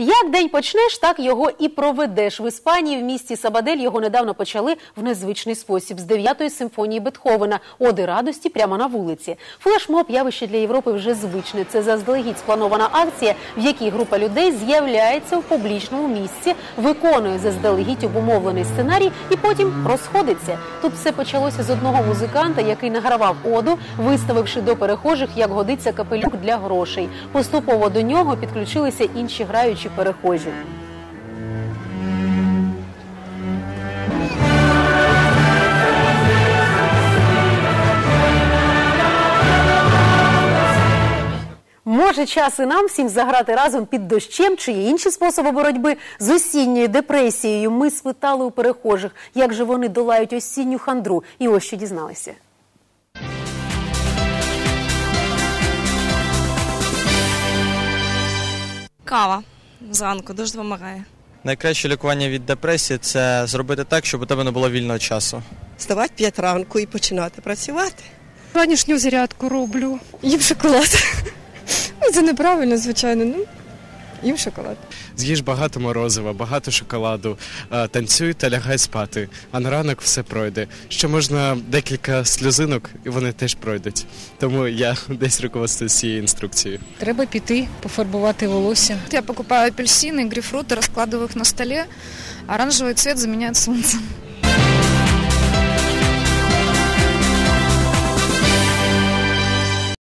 Як день почнеш, так його і проведеш. В Іспанії в місті Сабадель його недавно почали в незвичний спосіб з дев'ятої симфонії Бетховена Оди радості прямо на вулиці. Флешмоб явище для Європи вже звичне. Це заздалегідь спланована акція, в якій група людей з'являється в публічному місці, виконує заздалегідь обумовлений сценарій і потім розходиться. Тут все почалося з одного музиканта, який награвав оду, виставивши до перехожих, як годиться капелюк для грошей. Поступово до нього підключилися інші граючі перехожі. Може, час і нам всім заграти разом під дощем чи є інші способи боротьби з осінньою депресією. Ми спитали у перехожих, як же вони долають осінню хандру. І ось що дізналися. Кава зранку дуже допомагає. Найкраще лікування від депресії це зробити так, щоб у тебе не було вільного часу. Вставати п'ять ранку і починати працювати. Ранішню зарядку роблю. Їм шоколад. Ну, це неправильно, звичайно. Ну, їм шоколад. З'їж багато морозива, багато шоколаду, е, танцюй та лягай спати, а на ранок все пройде. Ще можна декілька сльозинок, і вони теж пройдуть. Тому я десь руководствуюсь цією інструкцією. Треба піти, пофарбувати волосся. Я покупаю апельсины, грейпфруты, раскладываю их на столе. Оранжевый цвет заменяет солнце.